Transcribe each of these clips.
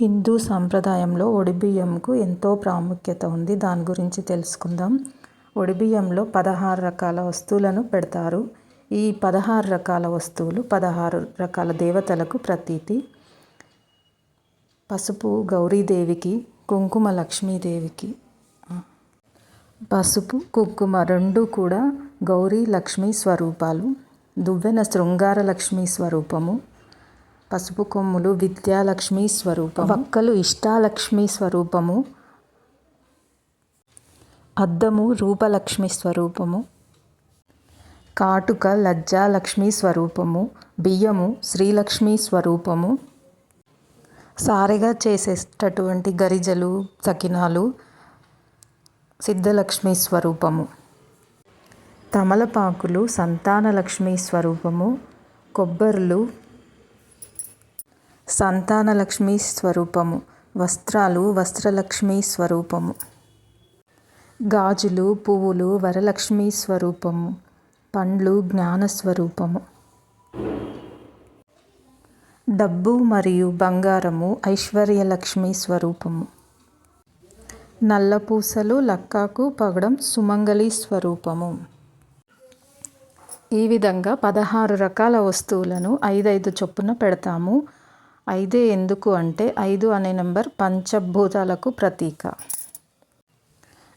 హిందూ సాంప్రదాయంలో ఒడిబియ్యంకు ఎంతో ప్రాముఖ్యత ఉంది. దాని గురించి తెలుసుకుందాం. ఒడిబియ్యంలో పదహారు రకాల వస్తువులను పెడతారు. ఈ పదహారు రకాల వస్తువులు పదహారు రకాల దేవతలకు ప్రతీతి. పసుపు గౌరీదేవికి కుంకుమ లక్ష్మీదేవికి పసుపు కుంకుమ రెండు కూడా గౌరీ లక్ష్మీ స్వరూపాలు. దువ్వెన శృంగార లక్ష్మీ స్వరూపము. పసుపు కొమ్ములు విద్యాలక్ష్మి స్వరూపం వక్కలు ఇష్టాలక్ష్మి స్వరూపము. అద్దము రూపలక్ష్మి స్వరూపము. కాటుక లజ్జాలక్ష్మి స్వరూపము. బియ్యము శ్రీలక్ష్మి స్వరూపము. సారెగా చేసేటటువంటి గరిజలు సకినాలు సిద్ధలక్ష్మి స్వరూపము. తమలపాకులు సంతానలక్ష్మి స్వరూపము. కొబ్బర్లు సంతానలక్ష్మీ స్వరూపము. వస్త్రాలు వస్త్రలక్ష్మీ స్వరూపము. గాజులు పువ్వులు వరలక్ష్మీ స్వరూపము. పండ్లు జ్ఞాన స్వరూపము. డబ్బు మరియు బంగారము ఐశ్వర్యలక్ష్మి స్వరూపము. నల్లపూసలు లక్కాకు పగడం సుమంగళి స్వరూపము. ఈ విధంగా పదహారు రకాల వస్తువులను ఐదైదు చొప్పున పెడతాము. ఐదే ఎందుకు అంటే ఐదు అనే నెంబర్ పంచభూతాలకు ప్రతీక.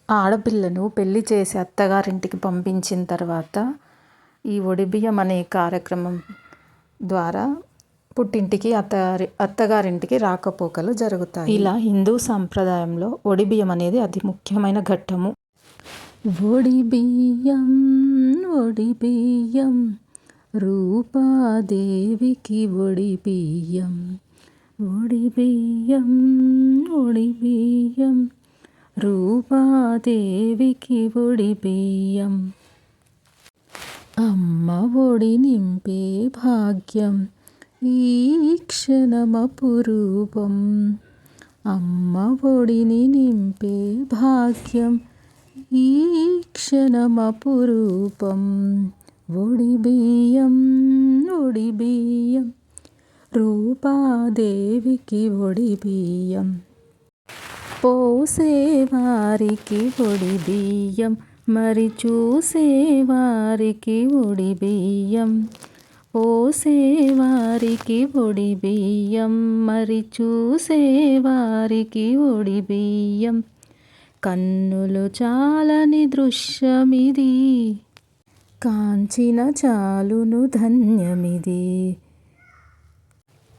ఆడపిల్లను పెళ్ళి చేసి అత్తగారింటికి పంపించిన తర్వాత ఈ ఒడిబియ్యం అనే కార్యక్రమం ద్వారా పుట్టింటికి అత్తగారి అత్తగారింటికి రాకపోకలు జరుగుతాయి. ఇలా హిందూ సాంప్రదాయంలో ఒడిబియ్యం అనేది అతి ముఖ్యమైన ఘట్టము. ఒడిబియ్యం ఒడిబియ్యం. రూపాదేవికి ఒడిబియ్యం ఒడిబియ్యం ఒడిబియ్యం. రూపాదేవికి ఒడిబియ్యం. అమ్మ ఒడి నింపే భాగ్యం ఈ క్షణమపురూపం అమ్మ ఒడిని నింపే భాగ్యం ఈ క్షణమపురూపం ఒడి బియ్యం ఒడి బియ్యం రూపాదేవికి ఒడి బియ్యం. పోసేవారికి ఒడి బియ్యం మరి చూసేవారికి ఒడి బియ్యం. పోసేవారికి ఒడి బియ్యం మరి చూసేవారికి ఒడి బియ్యం. కన్నులు చాలని దృశ్యమిది కాంచిన చాలును ధన్యమిది.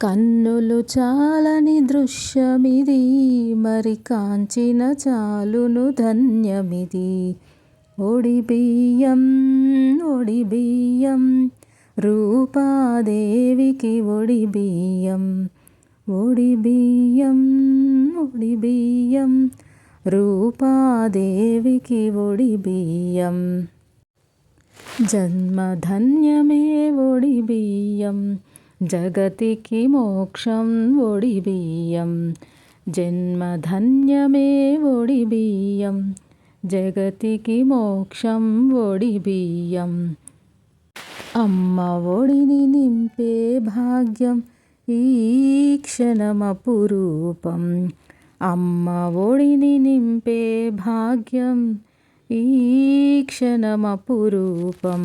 కన్నులు చాలని దృశ్యమిది మరి కాంచిన చాలును ధన్యమిది. ఒడి బియ్యం ఒడి బియ్యం రూపాదేవికి ఒడి బియ్యం. ఒడి బియ్యం ఒడి బియ్యం రూపాదేవికి ఒడి బియ్యం. జన్మధన్యమే ఒడి బియ్యం జగతికి మోక్షం ఒడి బియ్యం జన్మధన్యమే ఒడి బియ్యం జగతికి మోక్షం ఒడి బియ్యం అమ్మ ఒడిని నింపే భాగ్యం ఈ క్షణమపురూపం అమ్మ ఒడిని నింపే భాగ్యం ఈ క్షణమపురూపం.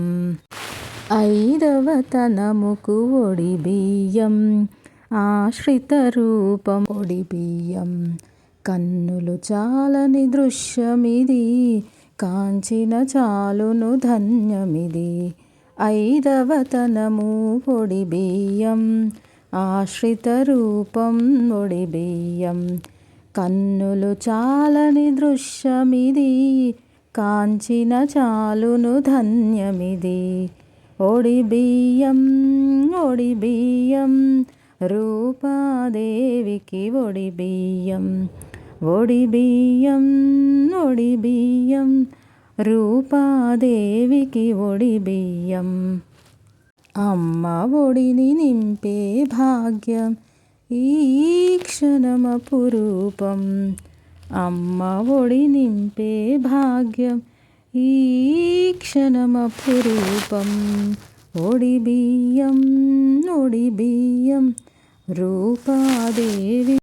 ఐదవ తనముకు ఒడి బియ్యం ఆశ్రిత రూపం. ఒడి బియ్యం కన్నులు చాలని దృశ్యమిది కాంచిన చాలును ధన్యమిది. ఐదవతనము పొడి బియ్యం ఆశ్రిత రూపం. ఒడి బియ్యం కన్నులు చాలని దృశ్యమిది కాంచిన చాలును ధన్యమిది. ఒడి బియ్యం ఒడి బియ్యం రూపాదేవికి ఒడి బియ్యం. ఒడి బియ్యం ఒడి బియ్యం రూపాదేవికి ఒడి బియ్యం. అమ్మ ఒడిని నింపే భాగ్యం ఈ క్షణమపురూపం. అమ్మ ఒడి నింపే భాగ్యం ఈ క్షణమపురూపం ఒడి బియ్యం ఒడి బియ్యం రూపాదేవి